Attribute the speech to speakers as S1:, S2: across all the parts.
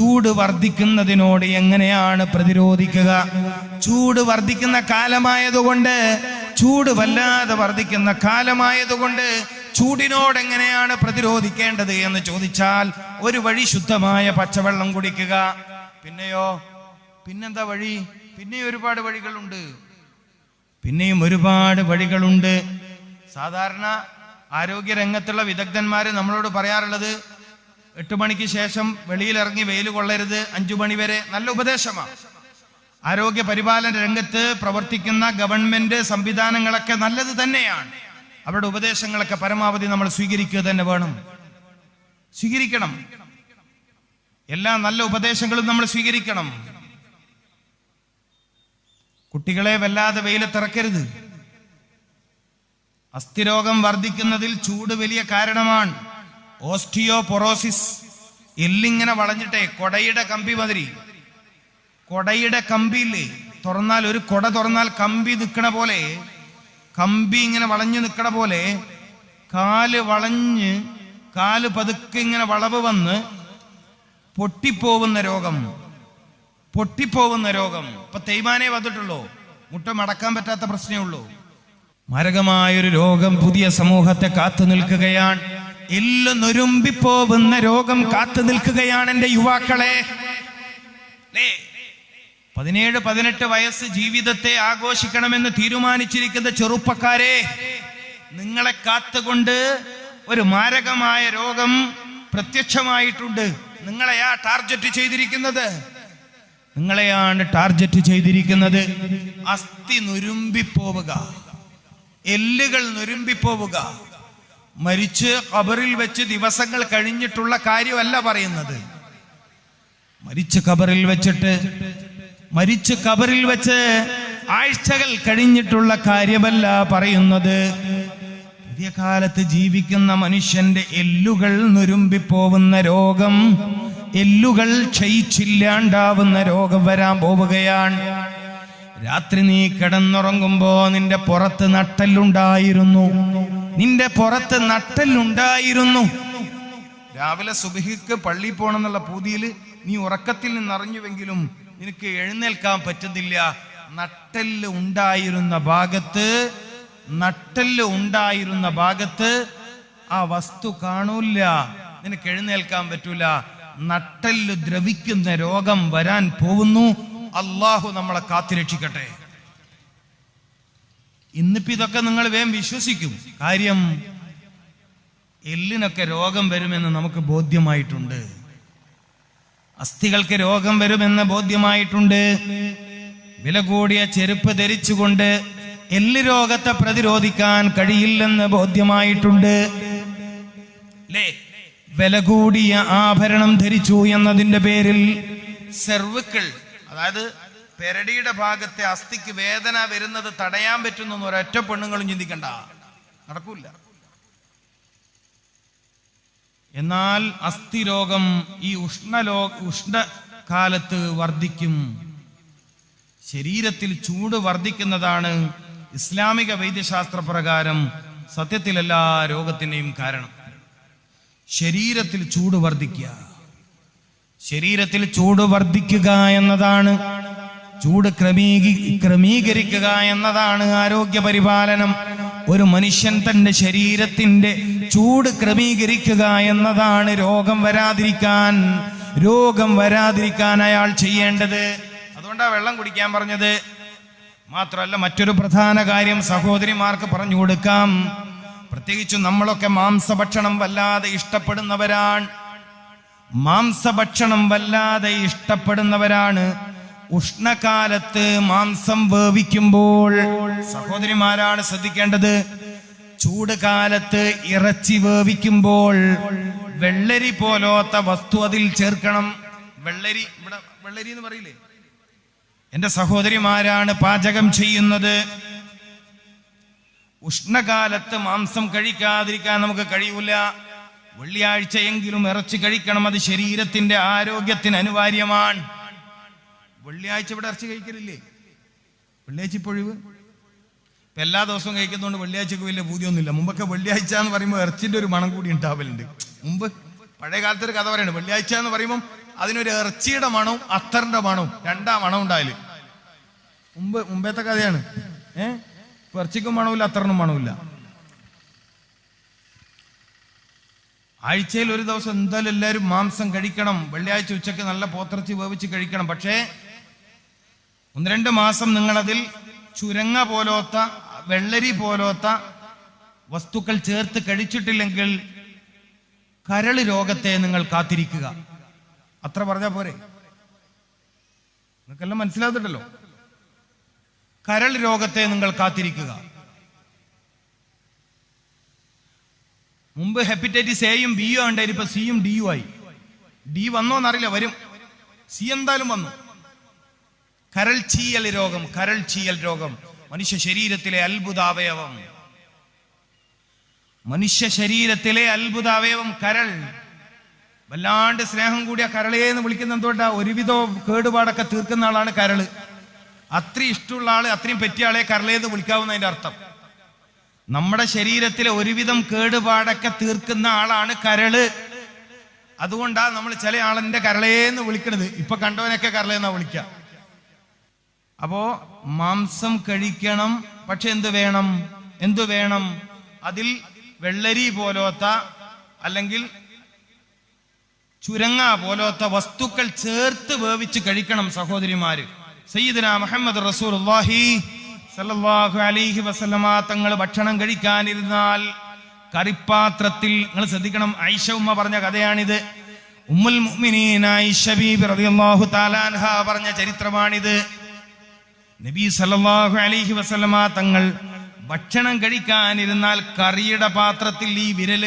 S1: ചൂട് വർദ്ധിക്കുന്നതിനോട് എങ്ങനെയാണ് പ്രതിരോധിക്കുക? ചൂട് വർദ്ധിക്കുന്ന കാലമായതുകൊണ്ട് ചൂട് വല്ലാതെ വർദ്ധിക്കുന്ന കാലമായതുകൊണ്ട് ചൂടിനോട് എങ്ങനെയാണ് പ്രതിരോധിക്കേണ്ടത് എന്ന് ചോദിച്ചാൽ ഒരു വഴി ശുദ്ധമായ പച്ചവെള്ളം കുടിക്കുക. പിന്നെയോ? പിന്നെന്താ വഴി? പിന്നെയും ഒരുപാട് വഴികളുണ്ട്. പിന്നെയും ഒരുപാട് വഴികളുണ്ട്. സാധാരണ ആരോഗ്യ രംഗത്തുള്ള വിദഗ്ധന്മാര് നമ്മളോട് പറയാറുള്ളത് എട്ട് മണിക്ക് ശേഷം വെളിയിലിറങ്ങി വെയിൽ കൊള്ളരുത്. അഞ്ചു മണി വരെ നല്ല ഉപദേശമാണ് ആരോഗ്യ പരിപാലന രംഗത്ത് പ്രവർത്തിക്കുന്ന ഗവൺമെന്റ് സംവിധാനങ്ങളൊക്കെ നല്ലത് തന്നെയാണ്. അവരുടെ ഉപദേശങ്ങളൊക്കെ പരമാവധി നമ്മൾ സ്വീകരിക്കുക തന്നെ വേണം. സ്വീകരിക്കണം. എല്ലാ നല്ല ഉപദേശങ്ങളും നമ്മൾ സ്വീകരിക്കണം. കുട്ടികളെ വല്ലാതെ വെയിലത്തിറക്കരുത് അസ്ഥിരോഗം വർദ്ധിക്കുന്നതിൽ ചൂട് വലിയ കാരണമാണ്. ഓസ്റ്റിയോപൊറോസിസ് എല്ലിങ്ങനെ വളഞ്ഞിട്ടേ കൊടയുടെ കമ്പി മതിരി. കൊടയുടെ കമ്പിയില്ലേ തുറന്നാൽ ഒരു കൊട തുറന്നാൽ കമ്പി നിൽക്കണ പോലെ കമ്പി ഇങ്ങനെ വളഞ്ഞു നിൽക്കണ പോലെ കാൽ വളഞ്ഞ് കാൽ പതുക്കെ ഇങ്ങനെ വളവ് വന്ന് പൊട്ടിപ്പോവുന്ന രോഗം പൊട്ടിപ്പോവുന്ന രോഗം. ഇപ്പൊ തേയ്മാനേ വന്നിട്ടുള്ളൂ. മുട്ട മടക്കാൻ പറ്റാത്ത പ്രശ്നമേ ഉള്ളൂ. മാരകമായൊരു രോഗം പുതിയ സമൂഹത്തെ കാത്തു നിൽക്കുകയാണ്. എല്ലാം നൊരുമ്പിപ്പോവുന്ന രോഗം കാത്തു നിൽക്കുകയാണ് എന്റെ യുവാക്കളെ? പതിനേഴ് പതിനെട്ട് വയസ്സ് ജീവിതത്തെ ആഘോഷിക്കണമെന്ന് തീരുമാനിച്ചിരിക്കുന്ന ചെറുപ്പക്കാരെ നിങ്ങളെ കാത്തുകൊണ്ട് ഒരു മാരകമായ രോഗം പ്രത്യക്ഷമായിട്ടുണ്ട്. നിങ്ങളെയാ ടാർഗറ്റ് ചെയ്തിരിക്കുന്നത്? നിങ്ങളെയാണ് ടാർഗറ്റ് ചെയ്തിരിക്കുന്നത്. അസ്ഥി നുരുമ്പിപ്പോവുക. എല്ലുകൾ നുരുമ്പിപ്പോവുക. മരിച്ച് ഖബറിൽ വെച്ച് ദിവസങ്ങൾ കഴിഞ്ഞിട്ടുള്ള കാര്യമല്ല പറയുന്നത്. മരിച്ച് ഖബറിൽ വെച്ചിട്ട് മരിച്ച് ഖബറിൽ വെച്ച് ആഴ്ചകൾ കഴിഞ്ഞിട്ടുള്ള കാര്യമല്ല പറയുന്നത്. പുതിയ കാലത്ത് ജീവിക്കുന്ന മനുഷ്യന്റെ എല്ലുകൾ നുരുമ്പിപ്പോവുന്ന രോഗം എല്ലുകൾ ക്ഷയിച്ചില്ലാണ്ടാവുന്ന രോഗം വരാൻ പോവുകയാണ്. രാത്രി നീ കിടന്നുറങ്ങുമ്പോ നിന്റെ പുറത്ത് നട്ടലുണ്ടായിരുന്നു നിന്റെ പുറത്ത് നട്ടലുണ്ടായിരുന്നു രാവിലെ സുബഹിക്ക് പള്ളി പോണെന്നുള്ള പൂതിയിൽ നീ ഉറക്കത്തിൽ നിന്നറിഞ്ഞുവെങ്കിലും നിനക്ക് എഴുന്നേൽക്കാൻ പറ്റുന്നില്ല. നട്ടൽ ഉണ്ടായിരുന്ന ഭാഗത്ത് നട്ടൽ ഉണ്ടായിരുന്ന ഭാഗത്ത് ആ വസ്തു കാണൂല നിനക്ക് എഴുന്നേൽക്കാൻ പറ്റൂല. നട്ടൽ ദ്രവിക്കുന്ന രോഗം വരാൻ പോകുന്നു. അള്ളാഹു നമ്മളെ കാത്തിരക്ഷിക്കട്ടെ. ഇന്നിപ്പോ ഇതൊക്കെ നിങ്ങൾ വേം വിശ്വസിക്കും. കാര്യം എല്ലിനൊക്കെ രോഗം വരുമെന്ന് നമുക്ക് ബോധ്യമായിട്ടുണ്ട്. അസ്ഥികൾക്ക് രോഗം വരുമെന്ന് ബോധ്യമായിട്ടുണ്ട്. വില കൂടിയ ചെരുപ്പ് ധരിച്ചുകൊണ്ട് എല്ല് രോഗത്തെ പ്രതിരോധിക്കാൻ കഴിയില്ലെന്ന് ബോധ്യമായിട്ടുണ്ട്. വില കൂടിയ ആഭരണം ധരിച്ചു എന്നതിന്റെ പേരിൽ സെർവുക്കൾ അതായത് പെരടിയുടെ ഭാഗത്തെ അസ്ഥിക്ക് വേദന വരുന്നത് തടയാൻ പറ്റുന്ന ഒരൊറ്റ പെണ്ണുങ്ങളും ചിന്തിക്കണ്ട. നടക്കൂല. എന്നാൽ അസ്ഥിരോഗം ഈ ഉഷ്ണലോ ഉഷ്ണകാലത്ത് വർദ്ധിക്കും. ശരീരത്തിൽ ചൂട് വർദ്ധിക്കുന്നതാണ് ഇസ്ലാമിക വൈദ്യശാസ്ത്ര പ്രകാരം സത്യത്തിൽ എല്ലാ രോഗത്തിന്റെയും കാരണം. ശരീരത്തിൽ ചൂട് വർദ്ധിക്കുക. ശരീരത്തിൽ ചൂട് വർദ്ധിക്കുക എന്നതാണ് ചൂട് ക്രമീകി ക്രമീകരിക്കുക എന്നതാണ് ആരോഗ്യ പരിപാലനം ഒരു മനുഷ്യൻ തന്റെ ശരീരത്തിന്റെ ചൂട് ക്രമീകരിക്കുക എന്നതാണ് രോഗം വരാതിരിക്കാൻ. രോഗം വരാതിരിക്കാൻ അയാൾ ചെയ്യേണ്ടത്. അതുകൊണ്ടാണ് വെള്ളം കുടിക്കാൻ പറഞ്ഞത്. മാത്രമല്ല മറ്റൊരു പ്രധാന കാര്യം സഹോദരിമാർക്ക് പറഞ്ഞു കൊടുക്കാം. പ്രത്യേകിച്ചും നമ്മളൊക്കെ മാംസഭക്ഷണം വല്ലാതെ ഇഷ്ടപ്പെടുന്നവരാണ്. മാംസഭക്ഷണം വല്ലാതെ ഇഷ്ടപ്പെടുന്നവരാണ്. ഉഷ്ണകാലത്ത് മാംസം വേവിക്കുമ്പോൾ സഹോദരിമാരാണ് ശ്രദ്ധിക്കേണ്ടത്. ചൂട് കാലത്ത് ഇറച്ചി വേവിക്കുമ്പോൾ വെള്ളരി പോലോത്ത വസ്തു അതിൽ ചേർക്കണം. വെള്ളരി ഇവിടെ വെള്ളരി എന്ന് പറയില്ലേ? എന്റെ സഹോദരിമാരാണ് പാചകം ചെയ്യുന്നത്. ഉഷ്ണകാലത്ത് മാംസം കഴിക്കാതിരിക്കാൻ നമുക്ക് കഴിയൂല. വെള്ളിയാഴ്ചയെങ്കിലും ഇറച്ചി കഴിക്കണം. അത് ശരീരത്തിന്റെ ആരോഗ്യത്തിന് അനിവാര്യമാണ്. വെള്ളിയാഴ്ച ഇവിടെ ഇറച്ചി കഴിക്കലില്ലേ? വെള്ളിയാഴ്ച ഇപ്പൊഴിവ്? ഇപ്പൊ എല്ലാ ദിവസവും കഴിക്കുന്നതുകൊണ്ട് വെള്ളിയാഴ്ചക്ക് വലിയ പൂതിയൊന്നുമില്ല. മുമ്പൊക്കെ വെള്ളിയാഴ്ച എന്ന് പറയുമ്പോൾ ഇറച്ചിന്റെ ഒരു മണം കൂടി ഉണ്ടാവലുണ്ട്. മുമ്പ് പഴയ കാലത്ത് ഒരു കഥ പറയുന്നത് വെള്ളിയാഴ്ച എന്ന് പറയുമ്പോൾ അതിനൊരു ഇറച്ചിയുടെ മണവും അത്തറിന്റെ മണവും രണ്ടാ മണം ഉണ്ടായാൽ മുമ്പ് മുമ്പത്തെ കഥയാണ്. ഏ? ഇപ്പൊ ഇറച്ചിക്കും മണമില്ല അത്തറിനും മണമില്ല ആഴ്ചയിൽ ഒരു ദിവസം എന്തായാലും എല്ലാവരും മാംസം കഴിക്കണം. വെള്ളിയാഴ്ച ഉച്ചയ്ക്ക് നല്ല പോത്തിറച്ചി വേവിച്ച് കഴിക്കണം. പക്ഷേ ഒന്ന് രണ്ട് മാസം നിങ്ങളതിൽ ചുരങ്ങ പോലോത്ത വെള്ളരി പോലോത്ത വസ്തുക്കൾ ചേർത്ത് കഴിച്ചിട്ടില്ലെങ്കിൽ കരൾ രോഗത്തെ നിങ്ങൾ കാത്തിരിക്കുക. അത്ര പറഞ്ഞാ പോരെ? നിങ്ങൾക്കെല്ലാം മനസ്സിലാകുന്നുണ്ടല്ലോ കരൾ രോഗത്തെ നിങ്ങൾ കാത്തിരിക്കുക. മുമ്പ് ഹെപ്പറ്റൈറ്റിസ് എയും ബിയും ഉണ്ടായിരുന്നു ഇപ്പൊ സിയും ഡിയും ആയി. ഡി വന്നോന്നറിയില്ല വരും. സി എന്തായാലും വന്നു. കരൾ ചീയൽ രോഗം കരൾ ചീയൽ രോഗം. മനുഷ്യ ശരീരത്തിലെ അത്ഭുതാവയവം. മനുഷ്യ ശരീരത്തിലെ അത്ഭുതാവയവം കരൾ. വല്ലാണ്ട് സ്നേഹം കൂടിയ കരളേ എന്ന് വിളിക്കുന്ന എന്തുകൊണ്ടാ? ഒരുവിധം കേടുപാടൊക്കെ തീർക്കുന്ന ആളാണ് കരൾ. അത്രയും ഇഷ്ടമുള്ള ആൾ അത്രയും പറ്റിയ ആളെ കരളേ എന്ന് വിളിക്കാവുന്നതിന്റെ അർത്ഥം. നമ്മുടെ ശരീരത്തിലെ ഒരുവിധം കേടുപാടൊക്കെ തീർക്കുന്ന ആളാണ് കരൾ. അതുകൊണ്ടാ നമ്മൾ ചില ആളിന്റെ കരളേന്ന് വിളിക്കണത്. ഇപ്പൊ കണ്ടവനൊക്കെ കരളേന്നാ വിളിക്കുക അപ്പോ മാംസം കഴിക്കണം പക്ഷെ എന്ത് വേണം? എന്തു വേണം? അതിൽ വെള്ളരി പോലോത്ത അല്ലെങ്കിൽ ചുരങ്ങ പോലോത്ത വസ്തുക്കൾ ചേർത്ത് വേവിച്ച് കഴിക്കണം സഹോദരിമാര്. സയ്യിദന മുഹമ്മദ് റസൂലുള്ളാഹി സല്ലല്ലാഹു അലൈഹി വസല്ലമ തങ്ങൾ ഭക്ഷണം കഴിക്കാനിരുന്നാൽ കറിപ്പാത്രത്തിൽ നിങ്ങൾ ശ്രദ്ധിക്കണം. ഐഷ ഉമ്മ പറഞ്ഞ കഥയാണിത്. ഉമ്മുൽ മുഅ്മിനീൻ ഐഷ ബീബി റളിയല്ലാഹു തആല അൻഹ പറഞ്ഞ ചരിത്രമാണിത്. നബി സല്ലല്ലാഹു അലഹി വസല്ലമ തങ്ങൾ ഭക്ഷണം കഴിക്കാനിരുന്നാൽ കറിയുടെ പാത്രത്തിൽ ഈ വിരൽ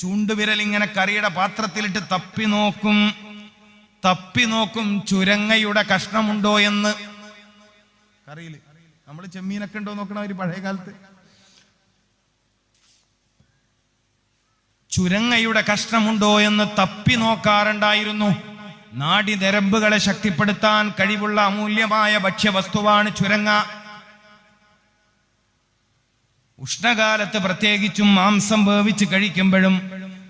S1: ചൂണ്ടുവിരൽ ഇങ്ങനെ കറിയുടെ പാത്രത്തിലിട്ട് തപ്പി നോക്കും. തപ്പി നോക്കും ചുരങ്ങയുടെ കഷ്ണമുണ്ടോ എന്ന്. കറിയിൽ നമ്മൾ ചെമ്മീനൊക്കെ ഉണ്ടോ നോക്കണ ഒരു പഴയ കാലത്ത്. ചുരങ്ങയുടെ കഷ്ണമുണ്ടോ എന്ന് തപ്പി നോക്കാറുണ്ടായിരുന്നു. നാടി നരമ്പുകളെ ശക്തിപ്പെടുത്താൻ കഴിവുള്ള അമൂല്യമായ ഭക്ഷ്യവസ്തുവാണ് ചുരങ്ങ. ഉഷ്ണകാലത്ത് പ്രത്യേകിച്ചും മാംസം വേവിച്ച് കഴിക്കുമ്പോഴും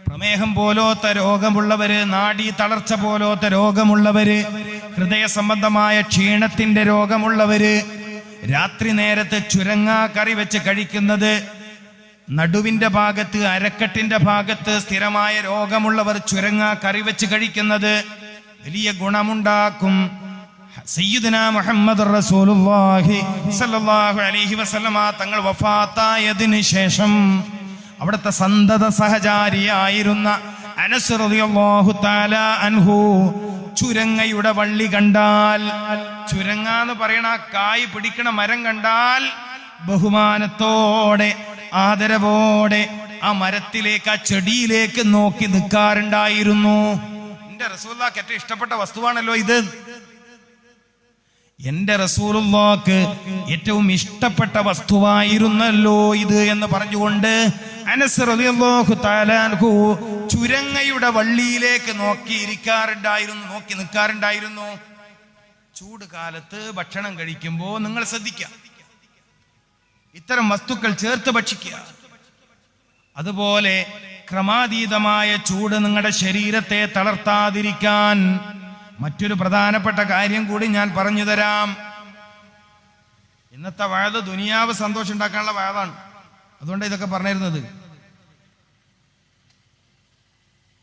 S1: പ്രമേഹം പോലോത്ത രോഗമുള്ളവര് നാഡീ തളർച്ച പോലോത്ത രോഗമുള്ളവര് ഹൃദയ സംബന്ധമായ ക്ഷീണത്തിന്റെ രോഗമുള്ളവര് രാത്രി നേരത്ത് ചുരങ്ങ കറി വെച്ച് കഴിക്കുന്നത് നടുവിന്റെ ഭാഗത്ത് അരക്കെട്ടിന്റെ ഭാഗത്ത് സ്ഥിരമായ രോഗമുള്ളവർ ചുരങ്ങ കറി വെച്ച് കഴിക്കുന്നത് വലിയ ഗുണമുണ്ടാക്കും. സയ്യിദുന മുഹമ്മദ് റസൂലുള്ളാഹി സല്ലല്ലാഹു അലൈഹി വസല്ലമ തങ്ങൾ വഫാത്തായതിന് ശേഷം അവിടുത്തെ സന്തത സഹചാരിയായിരുന്ന അനസ് റളിയല്ലാഹു തആല അൻഹു ചുരങ്ങയുടെ വള്ളി കണ്ടാൽ ചുരങ്ങ എന്ന് പറയണ കായ് പിടിക്കണ മരം കണ്ടാൽ ബഹുമാനത്തോടെ ആദരവോടെ ആ മരത്തിലേക്ക് ആ ചെടിയിലേക്ക് നോക്കി നിൽക്കാറുണ്ടായിരുന്നു. എന്റെ റസൂല്ലാക്ക് ഏറ്റവും ഇഷ്ടപ്പെട്ട വസ്തുവാണല്ലോ ഇത്. എന്റെ റസൂലുള്ളാക്ക് ഏറ്റവും ഇഷ്ടപ്പെട്ട വസ്തുവായിരുന്നല്ലോ ഇത് എന്ന് പറഞ്ഞുകൊണ്ട് അനസ് റളിയല്ലാഹു ചുരങ്ങയുടെ വള്ളിയിലേക്ക് നോക്കി ഇരിക്കാറുണ്ടായിരുന്നു നോക്കി നിൽക്കാറുണ്ടായിരുന്നു. ചൂട് കാലത്ത് ഭക്ഷണം കഴിക്കുമ്പോൾ നിങ്ങൾ ശ്രദ്ധിക്കുക ഇത്തരം വസ്തുക്കൾ ചേർത്ത് ഭക്ഷിക്കുക അതുപോലെ ക്രമാതീതമായ ചൂട് നിങ്ങളുടെ ശരീരത്തെ തളർത്താതിരിക്കാൻ മറ്റൊരു പ്രധാനപ്പെട്ട കാര്യം കൂടി ഞാൻ പറഞ്ഞു തരാം. ഇന്നത്തെ വയത് ദുനിയാവ് സന്തോഷം ഉണ്ടാക്കാനുള്ള വയതാണ് അതുകൊണ്ട് ഇതൊക്കെ പറഞ്ഞിരുന്നത്.